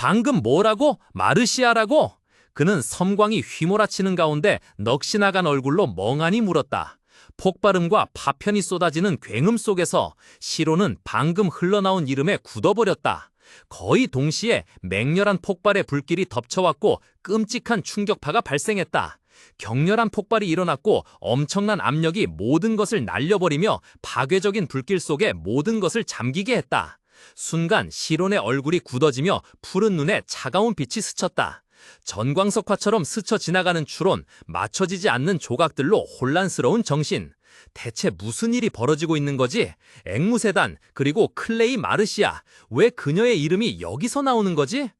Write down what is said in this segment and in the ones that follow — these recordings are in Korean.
방금 뭐라고? 마르시아라고? 그는 섬광이 휘몰아치는 가운데 넋이 나간 얼굴로 멍하니 물었다. 폭발음과 파편이 쏟아지는 굉음 속에서 시로는 방금 흘러나온 이름에 굳어버렸다. 거의 동시에 맹렬한 폭발의 불길이 덮쳐왔고 끔찍한 충격파가 발생했다. 격렬한 폭발이 일어났고 엄청난 압력이 모든 것을 날려버리며 파괴적인 불길 속에 모든 것을 잠기게 했다. 순간 시론의 얼굴이 굳어지며 푸른 눈에 차가운 빛이 스쳤다. 전광석화처럼 스쳐 지나가는 추론, 맞춰지지 않는 조각들로 혼란스러운 정신. 대체 무슨 일이 벌어지고 있는 거지? 앵무새단, 그리고 클레이 마르시아. 왜 그녀의 이름이 여기서 나오는 거지?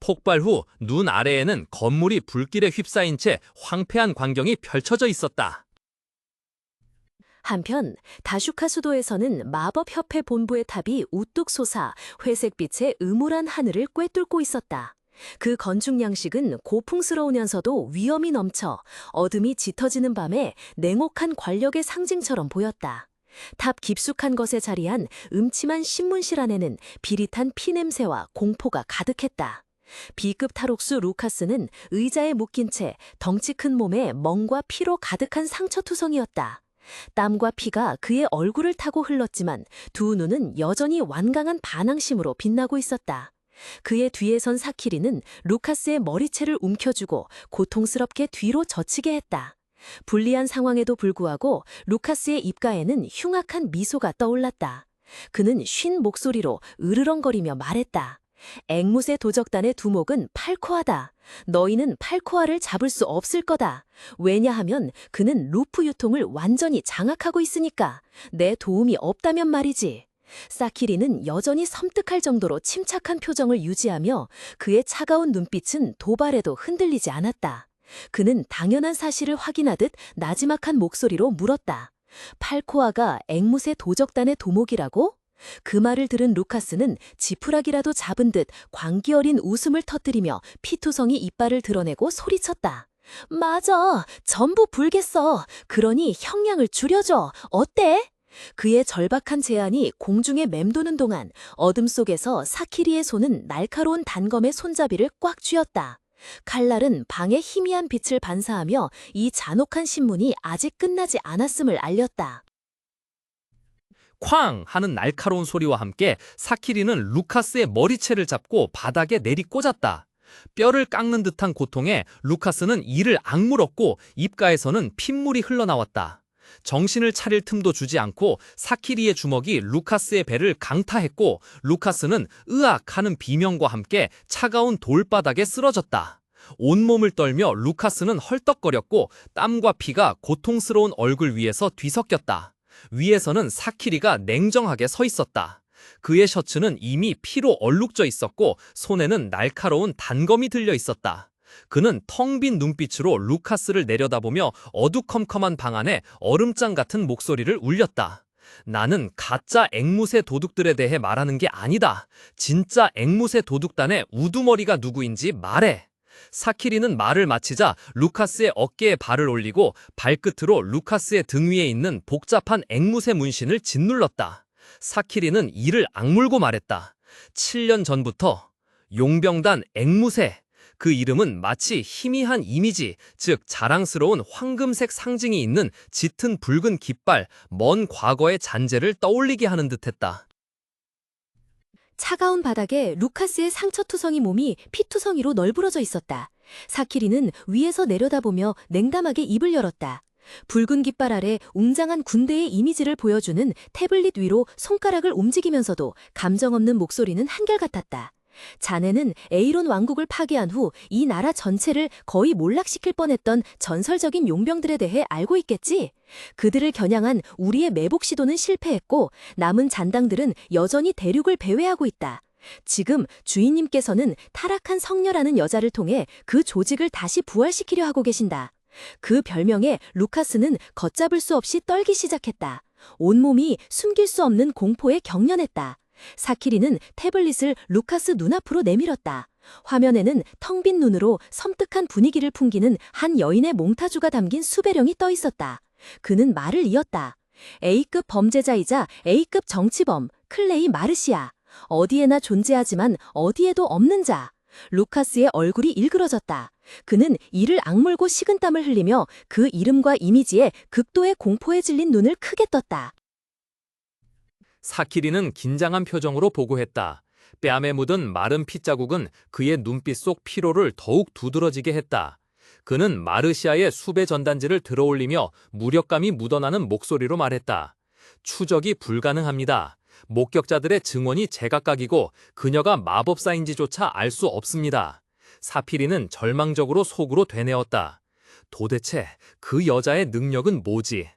폭발 후 눈 아래에는 건물이 불길에 휩싸인 채 황폐한 광경이 펼쳐져 있었다. 한편 다슈카 수도에서는 마법협회 본부의 탑이 우뚝 솟아 회색빛의 음울한 하늘을 꿰뚫고 있었다. 그 건축 양식은 고풍스러우면서도 위험이 넘쳐 어둠이 짙어지는 밤에 냉혹한 권력의 상징처럼 보였다. 탑 깊숙한 것에 자리한 음침한 신문실 안에는 비릿한 피냄새와 공포가 가득했다. B급 탈옥수 루카스는 의자에 묶인 채 덩치 큰 몸에 멍과 피로 가득한 상처투성이었다. 땀과 피가 그의 얼굴을 타고 흘렀지만 두 눈은 여전히 완강한 반항심으로 빛나고 있었다. 그의 뒤에 선 사키리는 루카스의 머리채를 움켜쥐고 고통스럽게 뒤로 젖히게 했다. 불리한 상황에도 불구하고 루카스의 입가에는 흉악한 미소가 떠올랐다. 그는 쉰 목소리로 으르렁거리며 말했다. 앵무새 도적단의 두목은 팔코아다. 너희는 팔코아를 잡을 수 없을 거다. 왜냐하면 그는 루프 유통을 완전히 장악하고 있으니까. 내 도움이 없다면 말이지. 사키리는 여전히 섬뜩할 정도로 침착한 표정을 유지하며 그의 차가운 눈빛은 도발에도 흔들리지 않았다. 그는 당연한 사실을 확인하듯 나지막한 목소리로 물었다. 팔코아가 앵무새 도적단의 도목이라고? 그 말을 들은 루카스는 지푸라기라도 잡은 듯 광기 어린 웃음을 터뜨리며 피투성이 이빨을 드러내고 소리쳤다. 맞아. 전부 불겠어. 그러니 형량을 줄여줘. 어때? 그의 절박한 제안이 공중에 맴도는 동안 어둠 속에서 사키리의 손은 날카로운 단검의 손잡이를 꽉 쥐었다. 칼날은 방의 희미한 빛을 반사하며 이 잔혹한 신문이 아직 끝나지 않았음을 알렸다. 쾅 하는 날카로운 소리와 함께 사키리는 루카스의 머리채를 잡고 바닥에 내리꽂았다. 뼈를 깎는 듯한 고통에 루카스는 이를 악물었고 입가에서는 핏물이 흘러나왔다. 정신을 차릴 틈도 주지 않고 사키리의 주먹이 루카스의 배를 강타했고 루카스는 으악 하는 비명과 함께 차가운 돌바닥에 쓰러졌다. 온몸을 떨며 루카스는 헐떡거렸고 땀과 피가 고통스러운 얼굴 위에서 뒤섞였다. 위에서는 사키리가 냉정하게 서 있었다. 그의 셔츠는 이미 피로 얼룩져 있었고 손에는 날카로운 단검이 들려 있었다. 그는 텅 빈 눈빛으로 루카스를 내려다보며 어두컴컴한 방 안에 얼음장 같은 목소리를 울렸다. 나는 가짜 앵무새 도둑들에 대해 말하는 게 아니다. 진짜 앵무새 도둑단의 우두머리가 누구인지 말해. 사키리는 말을 마치자 루카스의 어깨에 발을 올리고 발끝으로 루카스의 등 위에 있는 복잡한 앵무새 문신을 짓눌렀다. 사키리는 이를 악물고 말했다. 7년 전부터 용병단 앵무새 그 이름은 마치 희미한 이미지, 즉 자랑스러운 황금색 상징이 있는 짙은 붉은 깃발, 먼 과거의 잔재를 떠올리게 하는 듯했다. 차가운 바닥에 루카스의 상처투성이 몸이 피투성이로 널브러져 있었다. 사키리는 위에서 내려다보며 냉담하게 입을 열었다. 붉은 깃발 아래 웅장한 군대의 이미지를 보여주는 태블릿 위로 손가락을 움직이면서도 감정 없는 목소리는 한결같았다. 자네는 에이론 왕국을 파괴한 후 이 나라 전체를 거의 몰락시킬 뻔했던 전설적인 용병들에 대해 알고 있겠지? 그들을 겨냥한 우리의 매복 시도는 실패했고 남은 잔당들은 여전히 대륙을 배회하고 있다. 지금 주인님께서는 타락한 성녀라는 여자를 통해 그 조직을 다시 부활시키려 하고 계신다. 그 별명에 루카스는 걷잡을 수 없이 떨기 시작했다. 온몸이 숨길 수 없는 공포에 경련했다. 사키리는 태블릿을 루카스 눈앞으로 내밀었다. 화면에는 텅 빈 눈으로 섬뜩한 분위기를 풍기는 한 여인의 몽타주가 담긴 수배령이 떠 있었다. 그는 말을 이었다. A급 범죄자이자 A급 정치범, 클레이 마르시아. 어디에나 존재하지만 어디에도 없는 자. 루카스의 얼굴이 일그러졌다. 그는 이를 악물고 식은땀을 흘리며 그 이름과 이미지에 극도의 공포에 질린 눈을 크게 떴다. 사키리는 긴장한 표정으로 보고했다. 뺨에 묻은 마른 핏자국은 그의 눈빛 속 피로를 더욱 두드러지게 했다. 그는 마르시아의 수배 전단지를 들어올리며 무력감이 묻어나는 목소리로 말했다. 추적이 불가능합니다. 목격자들의 증언이 제각각이고 그녀가 마법사인지조차 알 수 없습니다. 사피리는 절망적으로 속으로 되뇌었다. 도대체 그 여자의 능력은 뭐지?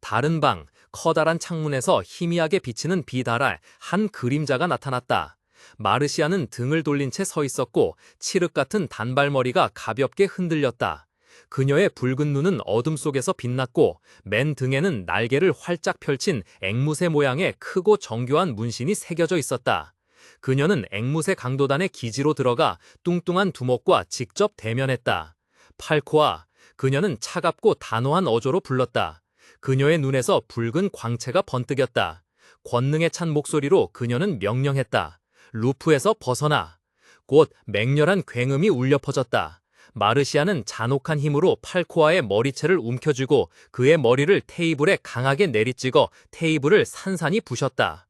다른 방, 커다란 창문에서 희미하게 비치는 빛 아래 한 그림자가 나타났다. 마르시아는 등을 돌린 채 서 있었고 칠흑 같은 단발머리가 가볍게 흔들렸다. 그녀의 붉은 눈은 어둠 속에서 빛났고 맨 등에는 날개를 활짝 펼친 앵무새 모양의 크고 정교한 문신이 새겨져 있었다. 그녀는 앵무새 강도단의 기지로 들어가 뚱뚱한 두목과 직접 대면했다. 팔코아, 그녀는 차갑고 단호한 어조로 불렀다. 그녀의 눈에서 붉은 광채가 번뜩였다. 권능에 찬 목소리로 그녀는 명령했다. 루프에서 벗어나. 곧 맹렬한 굉음이 울려 퍼졌다. 마르시아는 잔혹한 힘으로 팔코아의 머리채를 움켜쥐고 그의 머리를 테이블에 강하게 내리찍어 테이블을 산산히 부셨다.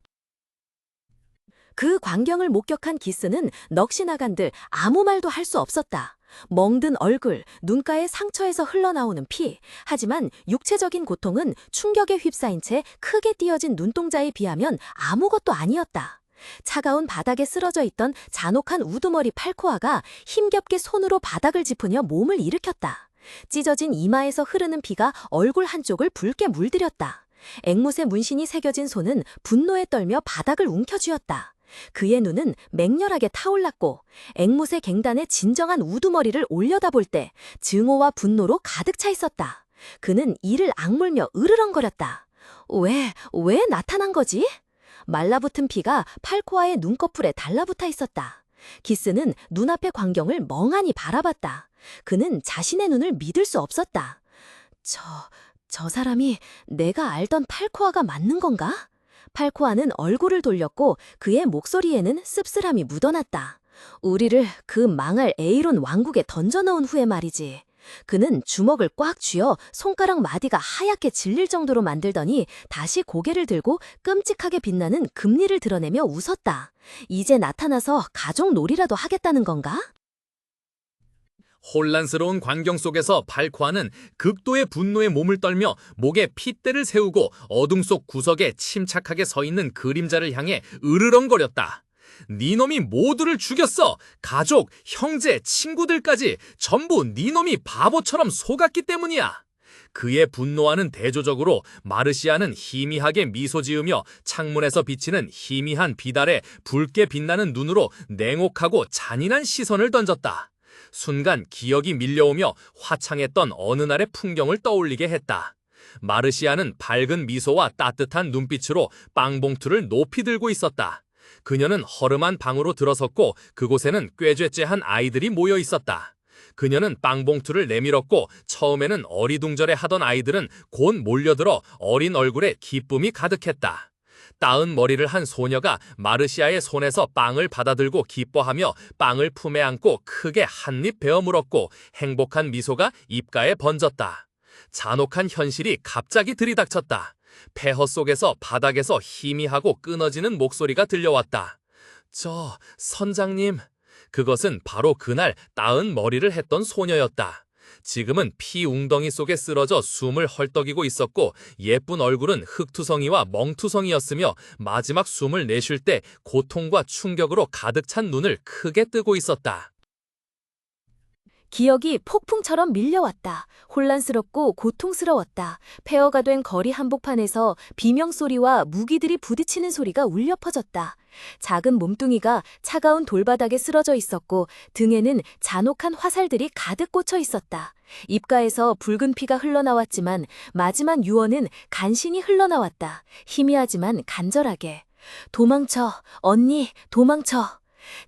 그 광경을 목격한 기스는 넋이 나간 들 아무 말도 할 수 없었다. 멍든 얼굴, 눈가에 상처에서 흘러나오는 피. 하지만 육체적인 고통은 충격에 휩싸인 채 크게 띄어진 눈동자에 비하면 아무것도 아니었다. 차가운 바닥에 쓰러져 있던 잔혹한 우두머리 팔코아가 힘겹게 손으로 바닥을 짚으며 몸을 일으켰다. 찢어진 이마에서 흐르는 피가 얼굴 한쪽을 붉게 물들였다. 앵무새 문신이 새겨진 손은 분노에 떨며 바닥을 움켜쥐었다. 그의 눈은 맹렬하게 타올랐고 앵무새 갱단의 진정한 우두머리를 올려다볼 때 증오와 분노로 가득 차 있었다. 그는 이를 악물며 으르렁거렸다. 왜, 왜 나타난 거지? 말라붙은 피가 팔코아의 눈꺼풀에 달라붙어 있었다. 기스는 눈앞의 광경을 멍하니 바라봤다. 그는 자신의 눈을 믿을 수 없었다. 저, 저 사람이 내가 알던 팔코아가 맞는 건가? 팔코아는 얼굴을 돌렸고 그의 목소리에는 씁쓸함이 묻어났다. 우리를 그 망할 에이론 왕국에 던져넣은 후에 말이지. 그는 주먹을 꽉 쥐어 손가락 마디가 하얗게 질릴 정도로 만들더니 다시 고개를 들고 끔찍하게 빛나는 금리를 드러내며 웃었다. 이제 나타나서 가족 놀이라도 하겠다는 건가? 혼란스러운 광경 속에서 발코아는 극도의 분노에 몸을 떨며 목에 핏대를 세우고 어둠 속 구석에 침착하게 서 있는 그림자를 향해 으르렁거렸다. 네 놈이 모두를 죽였어. 가족, 형제, 친구들까지 전부 네 놈이 바보처럼 속았기 때문이야. 그의 분노와는 대조적으로 마르시아는 희미하게 미소 지으며 창문에서 비치는 희미한 빛 아래 붉게 빛나는 눈으로 냉혹하고 잔인한 시선을 던졌다. 순간 기억이 밀려오며 화창했던 어느 날의 풍경을 떠올리게 했다. 마르시아는 밝은 미소와 따뜻한 눈빛으로 빵봉투를 높이 들고 있었다. 그녀는 허름한 방으로 들어섰고 그곳에는 꾀죄죄한 아이들이 모여 있었다. 그녀는 빵봉투를 내밀었고 처음에는 어리둥절해 하던 아이들은 곧 몰려들어 어린 얼굴에 기쁨이 가득했다. 따은 머리를 한 소녀가 마르시아의 손에서 빵을 받아들고 기뻐하며 빵을 품에 안고 크게 한 입 베어 물었고 행복한 미소가 입가에 번졌다. 잔혹한 현실이 갑자기 들이닥쳤다. 폐허 속에서 바닥에서 희미하고 끊어지는 목소리가 들려왔다. 저, 선장님. 그것은 바로 그날 따은 머리를 했던 소녀였다. 지금은 피 웅덩이 속에 쓰러져 숨을 헐떡이고 있었고 예쁜 얼굴은 흑투성이와 멍투성이였으며 마지막 숨을 내쉴 때 고통과 충격으로 가득 찬 눈을 크게 뜨고 있었다. 기억이 폭풍처럼 밀려왔다. 혼란스럽고 고통스러웠다. 폐허가 된 거리 한복판에서 비명소리와 무기들이 부딪히는 소리가 울려 퍼졌다. 작은 몸뚱이가 차가운 돌바닥에 쓰러져 있었고 등에는 잔혹한 화살들이 가득 꽂혀 있었다. 입가에서 붉은 피가 흘러나왔지만 마지막 유언은 간신히 흘러나왔다. 희미하지만 간절하게. 도망쳐, 언니, 도망쳐.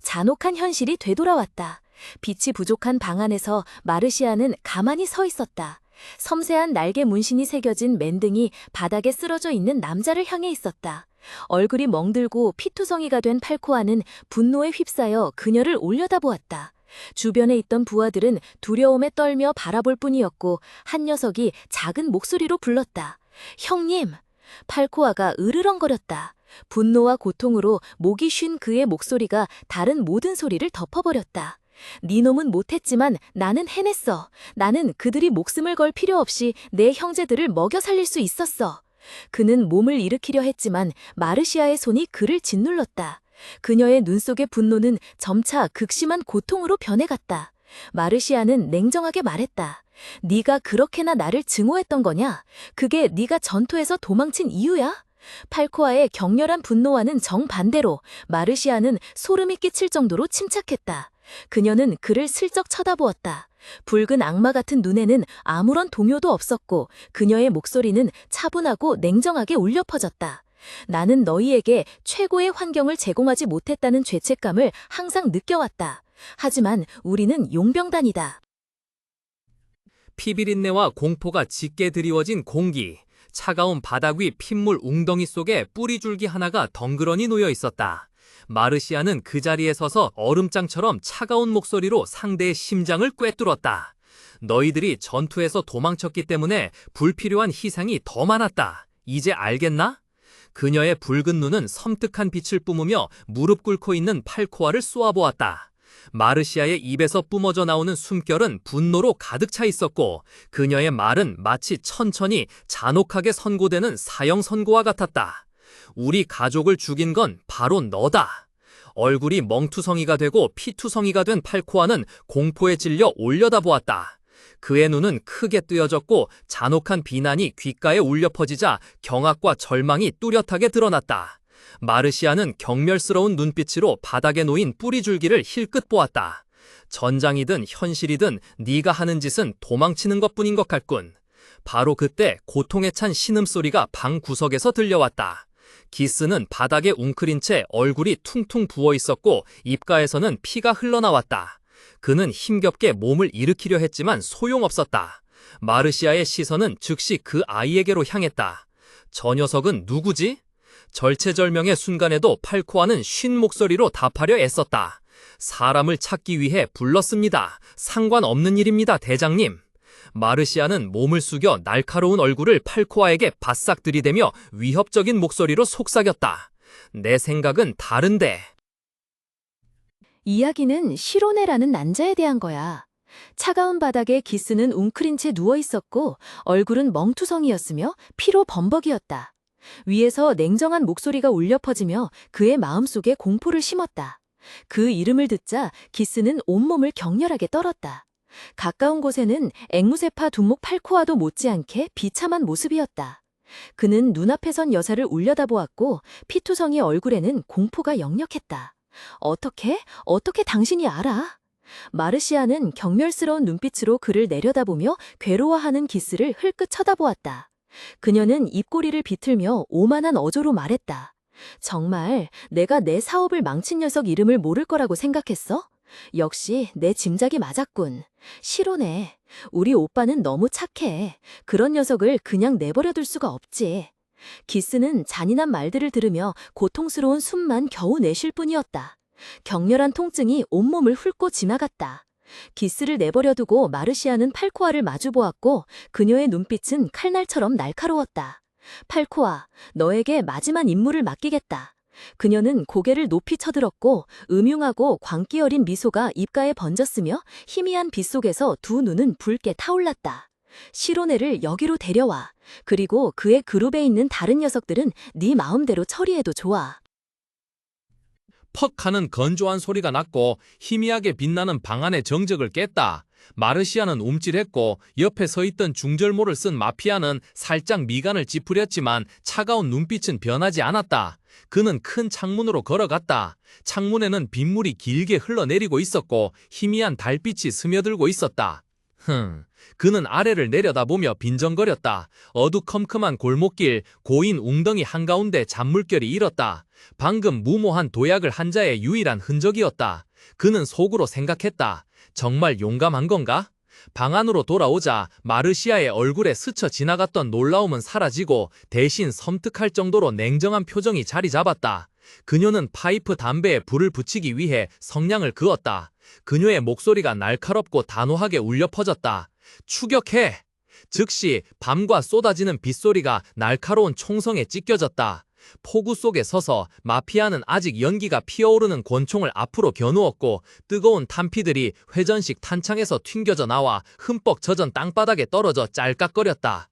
잔혹한 현실이 되돌아왔다. 빛이 부족한 방 안에서 마르시아는 가만히 서 있었다. 섬세한 날개 문신이 새겨진 맨등이 바닥에 쓰러져 있는 남자를 향해 있었다. 얼굴이 멍들고 피투성이가 된 팔코아는 분노에 휩싸여 그녀를 올려다보았다. 주변에 있던 부하들은 두려움에 떨며 바라볼 뿐이었고 한 녀석이 작은 목소리로 불렀다. 형님! 팔코아가 으르렁거렸다. 분노와 고통으로 목이 쉰 그의 목소리가 다른 모든 소리를 덮어버렸다. 네 놈은 못했지만 나는 해냈어. 나는 그들이 목숨을 걸 필요 없이 내 형제들을 먹여 살릴 수 있었어. 그는 몸을 일으키려 했지만 마르시아의 손이 그를 짓눌렀다. 그녀의 눈 속의 분노는 점차 극심한 고통으로 변해갔다. 마르시아는 냉정하게 말했다. 네가 그렇게나 나를 증오했던 거냐? 그게 네가 전투에서 도망친 이유야? 팔코아의 격렬한 분노와는 정반대로 마르시아는 소름이 끼칠 정도로 침착했다. 그녀는 그를 슬쩍 쳐다보았다. 붉은 악마 같은 눈에는 아무런 동요도 없었고 그녀의 목소리는 차분하고 냉정하게 울려 퍼졌다. 나는 너희에게 최고의 환경을 제공하지 못했다는 죄책감을 항상 느껴왔다. 하지만 우리는 용병단이다. 피비린내와 공포가 짙게 드리워진 공기. 차가운 바닥 위 핏물 웅덩이 속에 뿌리줄기 하나가 덩그러니 놓여 있었다. 마르시아는 그 자리에 서서 얼음장처럼 차가운 목소리로 상대의 심장을 꿰뚫었다. 너희들이 전투에서 도망쳤기 때문에 불필요한 희생이 더 많았다. 이제 알겠나? 그녀의 붉은 눈은 섬뜩한 빛을 뿜으며 무릎 꿇고 있는 팔코아를 쏘아보았다. 마르시아의 입에서 뿜어져 나오는 숨결은 분노로 가득 차 있었고 그녀의 말은 마치 천천히 잔혹하게 선고되는 사형 선고와 같았다. 우리 가족을 죽인 건 바로 너다. 얼굴이 멍투성이가 되고 피투성이가 된 팔코아는 공포에 질려 올려다보았다. 그의 눈은 크게 뜨여졌고 잔혹한 비난이 귓가에 울려 퍼지자 경악과 절망이 뚜렷하게 드러났다. 마르시아는 경멸스러운 눈빛으로 바닥에 놓인 뿌리줄기를 힐끗 보았다. 전장이든 현실이든 네가 하는 짓은 도망치는 것뿐인 것 같군. 바로 그때 고통에 찬 신음소리가 방 구석에서 들려왔다. 기스는 바닥에 웅크린 채 얼굴이 퉁퉁 부어 있었고 입가에서는 피가 흘러나왔다. 그는 힘겹게 몸을 일으키려 했지만 소용없었다. 마르시아의 시선은 즉시 그 아이에게로 향했다. 저 녀석은 누구지? 절체절명의 순간에도 팔코아는 쉰 목소리로 답하려 애썼다. 사람을 찾기 위해 불렀습니다. 상관없는 일입니다, 대장님. 마르시아는 몸을 숙여 날카로운 얼굴을 팔코아에게 바싹 들이대며 위협적인 목소리로 속삭였다. 내 생각은 다른데. 이야기는 시로네라는 난자에 대한 거야. 차가운 바닥에 기스는 웅크린 채 누워 있었고 얼굴은 멍투성이었으며 피로 범벅이었다. 위에서 냉정한 목소리가 울려 퍼지며 그의 마음속에 공포를 심었다. 그 이름을 듣자 기스는 온몸을 격렬하게 떨었다. 가까운 곳에는 앵무새파 두목 팔코아도 못지않게 비참한 모습이었다. 그는 눈앞에 선 여사를 울려다보았고 피투성이 얼굴에는 공포가 역력했다. 어떻게? 어떻게 당신이 알아? 마르시아는 경멸스러운 눈빛으로 그를 내려다보며 괴로워하는 기스를 흘끗 쳐다보았다. 그녀는 입꼬리를 비틀며 오만한 어조로 말했다. 정말 내가 내 사업을 망친 녀석 이름을 모를 거라고 생각했어? 역시 내 짐작이 맞았군. 실오네. 우리 오빠는 너무 착해. 그런 녀석을 그냥 내버려둘 수가 없지. 기스는 잔인한 말들을 들으며 고통스러운 숨만 겨우 내쉴 뿐이었다. 격렬한 통증이 온몸을 훑고 지나갔다. 기스를 내버려두고 마르시아는 팔코아를 마주보았고 그녀의 눈빛은 칼날처럼 날카로웠다. 팔코아, 너에게 마지막 임무를 맡기겠다. 그녀는 고개를 높이 쳐들었고 음흉하고 광기 어린 미소가 입가에 번졌으며 희미한 빛 속에서 두 눈은 붉게 타올랐다. 시로네를 여기로 데려와. 그리고 그의 그룹에 있는 다른 녀석들은 네 마음대로 처리해도 좋아. 퍽 하는 건조한 소리가 났고 희미하게 빛나는 방 안의 정적을 깼다. 마르시아는 움찔했고 옆에 서 있던 중절모를 쓴 마피아는 살짝 미간을 찌푸렸지만 차가운 눈빛은 변하지 않았다. 그는 큰 창문으로 걸어갔다. 창문에는 빗물이 길게 흘러내리고 있었고 희미한 달빛이 스며들고 있었다. 흥, 그는 아래를 내려다보며 빈정거렸다. 어두컴컴한 골목길, 고인 웅덩이 한가운데 잔물결이 일었다. 방금 무모한 도약을 한 자의 유일한 흔적이었다. 그는 속으로 생각했다. 정말 용감한 건가? 방 안으로 돌아오자 마르시아의 얼굴에 스쳐 지나갔던 놀라움은 사라지고 대신 섬뜩할 정도로 냉정한 표정이 자리 잡았다. 그녀는 파이프 담배에 불을 붙이기 위해 성냥을 그었다. 그녀의 목소리가 날카롭고 단호하게 울려 퍼졌다. 추격해! 즉시 밤과 쏟아지는 빗소리가 날카로운 총성에 찢겨졌다. 폭우 속에 서서 마피아는 아직 연기가 피어오르는 권총을 앞으로 겨누었고 뜨거운 탄피들이 회전식 탄창에서 튕겨져 나와 흠뻑 젖은 땅바닥에 떨어져 짤깍거렸다.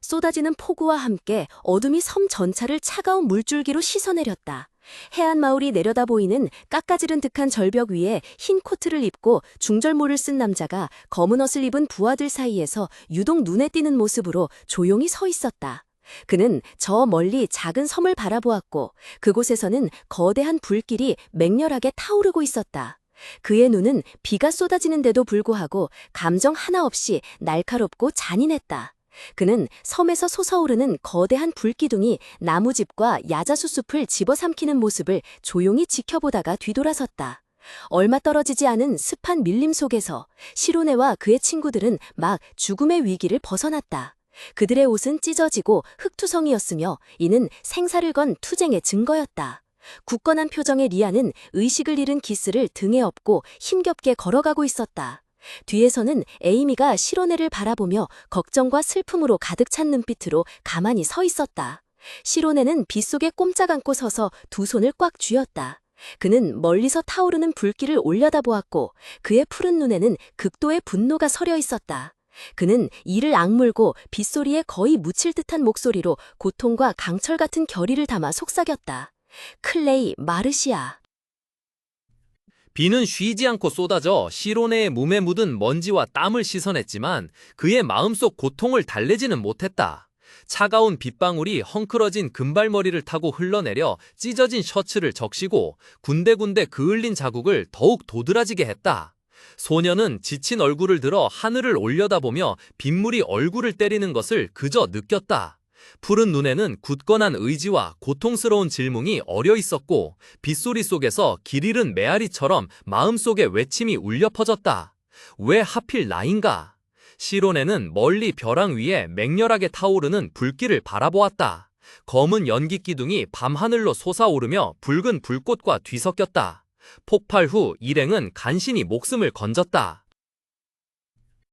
쏟아지는 폭우와 함께 어둠이 섬 전차를 차가운 물줄기로 씻어내렸다. 해안 마을이 내려다 보이는 깎아지른 듯한 절벽 위에 흰 코트를 입고 중절모를 쓴 남자가 검은 옷을 입은 부하들 사이에서 유독 눈에 띄는 모습으로 조용히 서 있었다. 그는 저 멀리 작은 섬을 바라보았고 그곳에서는 거대한 불길이 맹렬하게 타오르고 있었다. 그의 눈은 비가 쏟아지는데도 불구하고 감정 하나 없이 날카롭고 잔인했다. 그는 섬에서 솟아오르는 거대한 불기둥이 나무집과 야자수 숲을 집어삼키는 모습을 조용히 지켜보다가 뒤돌아섰다. 얼마 떨어지지 않은 습한 밀림 속에서 시로네와 그의 친구들은 막 죽음의 위기를 벗어났다. 그들의 옷은 찢어지고 흙투성이었으며 이는 생사를 건 투쟁의 증거였다. 굳건한 표정의 리아는 의식을 잃은 기스를 등에 업고 힘겹게 걸어가고 있었다. 뒤에서는 에이미가 시로네를 바라보며 걱정과 슬픔으로 가득 찬 눈빛으로 가만히 서 있었다. 시로네는 빗속에 꼼짝 않고 서서 두 손을 꽉 쥐었다. 그는 멀리서 타오르는 불길을 올려다보았고 그의 푸른 눈에는 극도의 분노가 서려 있었다. 그는 이를 악물고 빗소리에 거의 묻힐 듯한 목소리로 고통과 강철 같은 결의를 담아 속삭였다. 클레이 마르시아. 비는 쉬지 않고 쏟아져 시로네의 몸에 묻은 먼지와 땀을 씻어냈지만 그의 마음속 고통을 달래지는 못했다. 차가운 빗방울이 헝클어진 금발머리를 타고 흘러내려 찢어진 셔츠를 적시고 군데군데 그을린 자국을 더욱 도드라지게 했다. 소녀는 지친 얼굴을 들어 하늘을 올려다보며 빗물이 얼굴을 때리는 것을 그저 느꼈다. 푸른 눈에는 굳건한 의지와 고통스러운 질문이 어려 있었고 빗소리 속에서 길 잃은 메아리처럼 마음속에 외침이 울려 퍼졌다. 왜 하필 나인가? 시로네는 멀리 벼랑 위에 맹렬하게 타오르는 불길을 바라보았다. 검은 연기 기둥이 밤하늘로 솟아오르며 붉은 불꽃과 뒤섞였다. 폭발 후 일행은 간신히 목숨을 건졌다.